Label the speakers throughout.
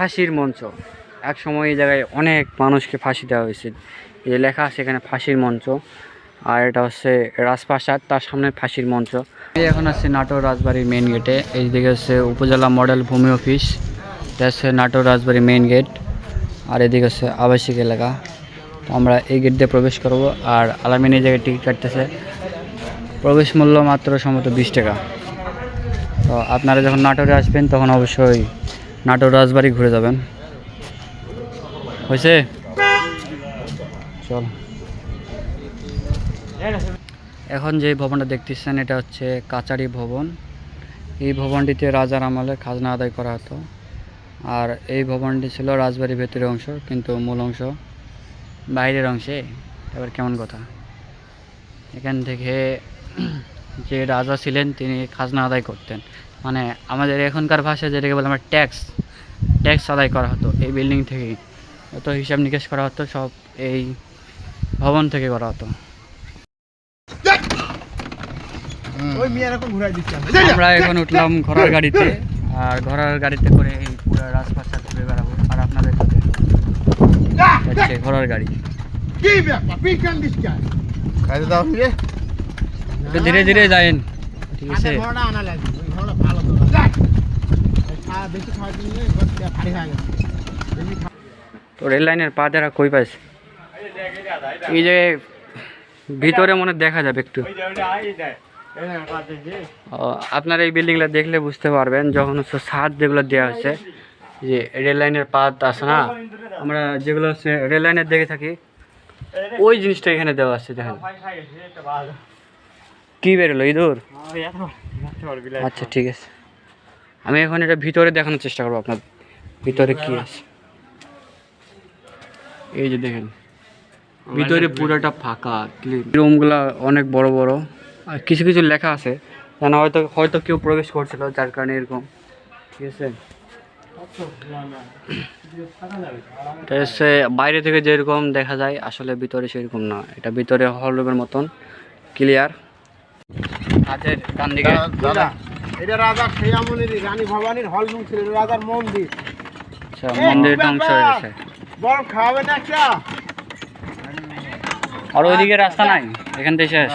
Speaker 1: ফাঁসির মঞ্চ। এক সময় এই জায়গায় অনেক মানুষকে ফাঁসি দেওয়া হয়েছে। যে লেখা আছে এখানে ফাঁসির মঞ্চ। আর এটা হচ্ছে রাজপ্রাসাদ, তার সামনে ফাঁসির মঞ্চ। এখন আছে নাটোর রাজবাড়ির মেন গেটে এই দিকে হচ্ছে উপজেলা মডেল ভূমি অফিস এটা হচ্ছে নাটোর রাজবাড়ির মেইন গেট আর এদিকে হচ্ছে আবাসিক এলাকা। আমরা এই গেট দিয়ে প্রবেশ করব। আর আলামিন এই জায়গায় টিকিট কাটতেছে। প্রবেশ মূল্য মাত্র সম্ভবত বিশ টাকা। তো আপনারা যখন নাটোরে আসবেন, তখন অবশ্যই নাটোর রাজবাড়ি ঘুরে যাবেন। হয়েছে? চল। এখন যে ভবনটা দেখতেছেন, এটা হচ্ছে কাচারি ভবন। এই ভবনটিতে রাজার আমলে খাজনা আদায় করা হতো। আর এই ভবনটি ছিল রাজবাড়ির ভেতরের অংশ, কিন্তু মূল অংশ বাইরের অংশে। এবার কেমন কথা? এখান থেকে যে রাজা ছিলেন তিনি খাজনা আদায় করতেন। মানে আমাদের এখনকার ভাষায় যেটাকে বলে আমরা ট্যাক্স ট্যাক্স আদায় করা হতো এই বিল্ডিং থেকেই। যত হিসাব নিকেশ করা হতো সব এই ভবন থেকে করা হতো। আমরা এখন উঠলাম ঘোড়ার গাড়িতে আর ঘোড়ার গাড়িতে করে এই পুরো রাজপ্রাসাদ ঘুরে বেড়াবো। আর আপনাদের ঘোড়ার গাড়ি।
Speaker 2: কি ব্যাপার?
Speaker 1: একটু ধীরে ধীরে যায়েন ঠিক আছে।
Speaker 2: আচ্ছা ভালো তো।
Speaker 1: রেল লাইনের পা দেরা কই পাইছে? এই যে ভিতরে মনে দেখা যাবে একটু। আপনারা এই বিল্ডিংটা দেখলে বুঝতে পারবেন যখন হচ্ছে ছাদ যেগুলো দেওয়া হচ্ছে যে রেল লাইনের পাত আছে না আমরা যেগুলো হচ্ছে রেল লাইনের দেখে থাকি ওই জিনিসটা এখানে দেওয়া আছে দেখেন। কি বেরোলো ইঁদুর? আচ্ছা ঠিক আছে। আমি এখন এটা ভিতরে দেখানোর চেষ্টা করব আপনার ভিতরে কি আছে। এই যে দেখেন, ভিতরে পুরোটা ফাঁকা ক্লিন রুমগুলো অনেক বড় বড়, আর কিছু কিছু লেখা আছে, যেন হয়তো হয়তো কেউ প্রবেশ করছিল, যার কারণে এরকম। ঠিক আছে? বাইরে থেকে যেরকম দেখা যায়, আসলে ভিতরে সেরকম না। এটা ভিতরে হল রুমের মতন ক্লিয়ার ডান দিকে।
Speaker 2: দাদা এটা রাজা খেয়ামনির রানী ভবানীর হল ছিল রাজার মন্দির।
Speaker 1: আচ্ছা মন্দির ধ্বংস হয়ে গেছে।
Speaker 2: বল খাওয়াবে না একটা
Speaker 1: আর ওইদিকে রাস্তা নাই এখান থেকে শেষ।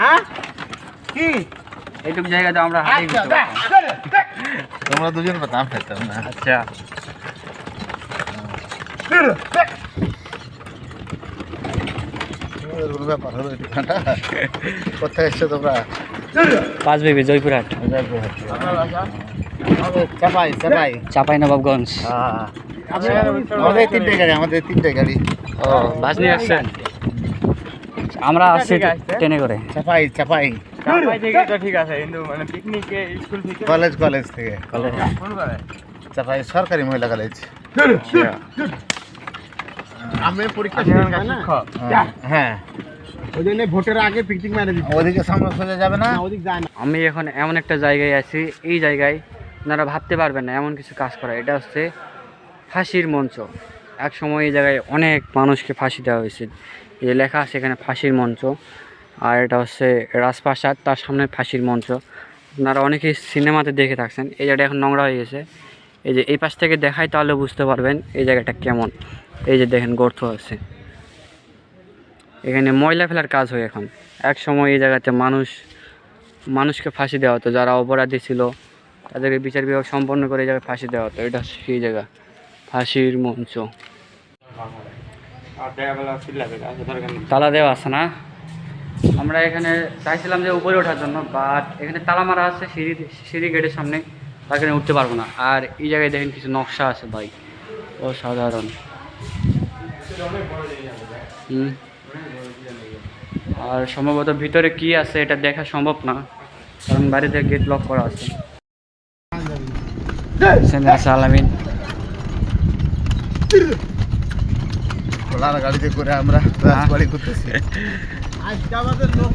Speaker 2: হ্যাঁ? কি?
Speaker 1: এইটুকু জায়গাতে আমরা হাঁটি
Speaker 2: আচ্ছা
Speaker 3: তোমরা দুজন খেতাম না।
Speaker 1: আচ্ছা।
Speaker 3: ব্যাপার হলো ঠিকানা কোথায় এসছো তোমরা?
Speaker 1: পাঁচ বিবি জয়পুরহাট।
Speaker 3: চাপাই চাপাই।
Speaker 1: চাপাই নবাবগঞ্জ।
Speaker 3: হ্যাঁ আমাদের তিনটে গাড়ি আমাদের তিনটে গাড়ি।
Speaker 1: ও বাস নিয়ে আসছেন? আমরা আসছি ট্রেনে করে।
Speaker 3: চাপাই চাপাই।
Speaker 2: ঠিক আছে কিন্তু মানে পিকনিকে স্কুল থেকে?
Speaker 3: কলেজ কলেজ থেকে।
Speaker 1: কলেজ।
Speaker 3: চাপাই সরকারি মহিলা কলেজ।
Speaker 2: আমি পরীক্ষা হ্যাঁ। ওই জন্য ভোটের আগে পিকনিক মেরে দিচ্ছি।
Speaker 3: ওদিকে সামনে সোজা যাবে না?
Speaker 2: না ওদিক যায় না।
Speaker 1: আমি এখন এমন একটা জায়গায় আছি এই জায়গায় আপনারা ভাবতে পারবেন না এমন কিছু কাজ করা। এটা হচ্ছে ফাঁসির মঞ্চ। এক সময় এই জায়গায় অনেক মানুষকে ফাঁসি দেওয়া হয়েছে। এই যে লেখা আছে এখানে ফাঁসির মঞ্চ। আর এটা হচ্ছে রাজপ্রাসাদ তার সামনে ফাঁসির মঞ্চ। আপনারা অনেকেই সিনেমাতে দেখে থাকছেন। এই জায়গাটা এখন নোংরা হয়ে গেছে। এই যে এই পাশ থেকে দেখাই তাহলে বুঝতে পারবেন এই জায়গাটা কেমন। এই যে দেখেন গর্ত আছে। এখানে ময়লা ফেলার কাজ হয় এখন। এক সময় এই জায়গাতে মানুষ, মানুষকে ফাঁসি দেওয়া হতো, যারা অপরাধী ছিল, তাদেরকে বিচার বিভাগ সম্পন্ন করে এই জায়গায় ফাঁসি দেওয়া হতো। এটা সেই জায়গা, ফাঁসির মঞ্চ। তালা দেওয়া আছে না? আমরা এখানে চাইছিলাম যে উপরে ওঠার জন্য বাট এখানে তালা মারা আছে সিঁড়ি সিঁড়ি গেটের সামনে। কারণে উঠতে পারব না। আর এই জায়গায় দেখেন কিছু নকশা আছে, ভাই। অসাধারণ। আর সম্ভবত ভিতরে কি আছে এটা দেখা সম্ভব না কারণ বাড়িতে গেট লক করা আছে। আলামিন।
Speaker 3: খোলার গাড়িতে করে আমরা রাজবাড়ি করতেছি
Speaker 2: আজকে আমাদের লোক